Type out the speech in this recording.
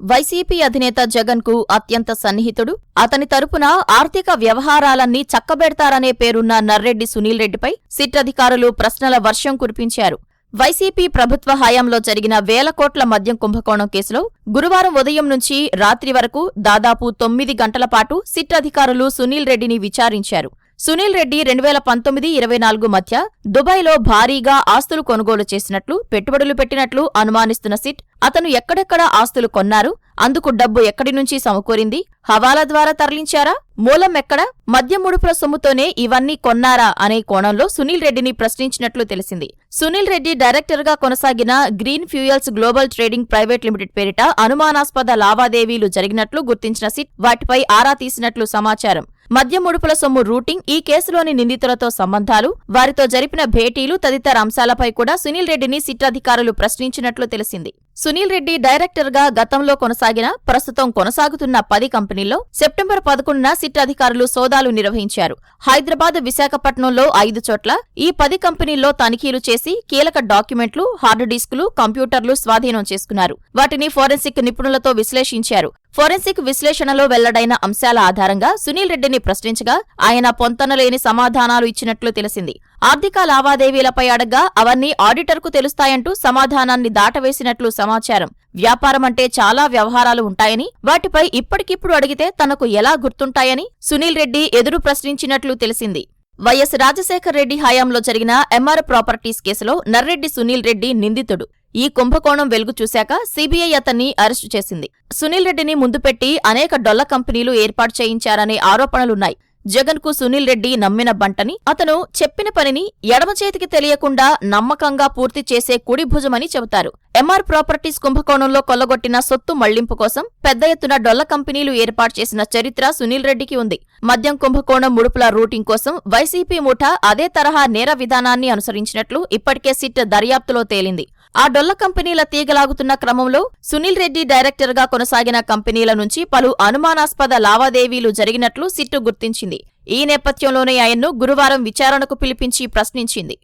YCP అధినేత జగన్కు అత్యంత సన్నిహితుడు. అతని తరపున ఆర్థిక వ్యవహారాలన్నీ చక్కబెడతారనే పేరున్న నర్రెడ్డి సునీల్ రెడ్డిపై సిట్ అధికారులు ప్రశ్నల వర్షం కురిపించారు. వైసీపీ ప్రభుత్వ హయాంలో జరిగిన వేల కోట్ల మద్యం కుంభకోణం కేసులో గురువారం ఉదయం నుంచి రాత్రి వరకు దాదాపు తొమ్మిది గంటల పాటు సిట్ అధికారులు సునీల్ రెడ్డిని విచారించారు. సునీల్ రెడ్డి రెండు వేల పంతొమ్మిది ఇరవై నాలుగు మధ్య దుబాయ్లో భారీగా ఆస్తులు కొనుగోలు చేసినట్లు పెట్టుబడులు పెట్టినట్లు అనుమానిస్తున్న సిట్ అతను ఎక్కడెక్కడ ఆస్తులు కొన్నారు అందుకు డబ్బు ఎక్కడి నుంచి సమకూరింది హవాలా ద్వారా తరలించారా మూలం ఎక్కడ మద్య ముడుపుల సొమ్ముతోనే ఇవన్నీ కొన్నారా అనే కోణంలో సునీల్ రెడ్డిని ప్రశ్నించినట్లు తెలిసింది. సునీల్ రెడ్డి డైరెక్టర్గా కొనసాగిన Green Fuels Global Trading Private Limited పేరిట అనుమానాస్పద లావాదేవీలు జరిగినట్లు గుర్తించిన సిట్ వాటిపై ఆరా తీసినట్లు సమాచారం. మద్యం ముడుపుల సొమ్ము రూటింగ్ ఈ కేసులోని నిందితులతో సంబంధాలు వారితో జరిపిన భేటీలు తదితర అంశాలపై కూడా సునీల్ రెడ్డిని సిట్ అధికారులు ప్రశ్నించినట్లు తెలిసింది. సునీల్ రెడ్డి డైరెక్టర్గా గతంలో కొనసాగిన ప్రస్తుతం కొనసాగుతున్న పది కంపెనీల్లో సెప్టెంబర్ పదకొండున సిట్ అధికారులు సోదాలు నిర్వహించారు. హైదరాబాద్ విశాఖపట్నంలో ఐదు చోట్ల ఈ పది కంపెనీల్లో తనిఖీలు చేసి కీలక డాక్యుమెంట్లు హార్డ్ డిస్కులు కంప్యూటర్లు స్వాధీనం చేసుకున్నారు. వాటిని ఫోరెన్సిక్ నిపుణులతో విశ్లేషించారు. ఫోరెన్సిక్ విశ్లేషణలో వెల్లడైన అంశాల ఆధారంగా సునీల్ రెడ్డిని ప్రశ్నించగా ఆయన పొంతనలేని సమాధానాలు ఇచ్చినట్లు తెలిసింది. ఆర్థిక లావాదేవీలపై అడగ్గా అవన్నీ ఆడిటర్కు తెలుస్తాయంటూ సమాధానాన్ని దాటవేసినట్లు సమాచారం. వ్యాపారం అంటే చాలా వ్యవహారాలు ఉంటాయని వాటిపై ఇప్పటికిప్పుడు అడిగితే తనకు ఎలా గుర్తుంటాయని సునీల్ రెడ్డి ఎదురు ప్రశ్నించినట్లు తెలిసింది. వైఎస్ రాజశేఖర్ రెడ్డి హయాంలో జరిగిన ఎంఆర్ ప్రాపర్టీస్ కేసులో నర్రెడ్డి సునీల్ రెడ్డి నిందితుడు. ఈ కుంభకోణం వెలుగు చూశాక సీబీఐ అతన్ని అరెస్టు చేసింది. సునీల్ రెడ్డిని ముందుపెట్టి అనేక డొల్ల కంపెనీలు ఏర్పాటు చేయించారనే ఆరోపణలున్నాయి. జగన్కు సునీల్ రెడ్డి నమ్మిన బంటని అతను చెప్పిన పనిని ఎడమ చేతికి తెలియకుండా నమ్మకంగా పూర్తి చేసే కుడి భుజమని చెబుతారు. ఎంఆర్ ప్రాపర్టీస్ కుంభకోణంలో కొల్లగొట్టిన సొత్తు మళ్ళింపు కోసం పెద్ద ఎత్తున డొల్ల కంపెనీలు ఏర్పాటు చేసిన చరిత్ర సునీల్ రెడ్డికి ఉంది. మద్యం కుంభకోణం ముడుపుల రూటింగ్ కోసం వైసీపీ ముఠా అదే తరహా నేర విధానాన్ని అనుసరించినట్లు ఇప్పటికే సిట్ దర్యాప్తులో తేలింది. ఆ డొల్ల కంపెనీల తీగలాగుతున్న క్రమంలో సునీల్ రెడ్డి డైరెక్టర్గా కొనసాగిన కంపెనీల నుంచి పలు అనుమానాస్పద లావాదేవీలు జరిగినట్లు సిట్టు గుర్తించింది. ఈ నేపథ్యంలోనే ఆయన్ను గురువారం విచారణకు పిలిపించి ప్రశ్నించింది.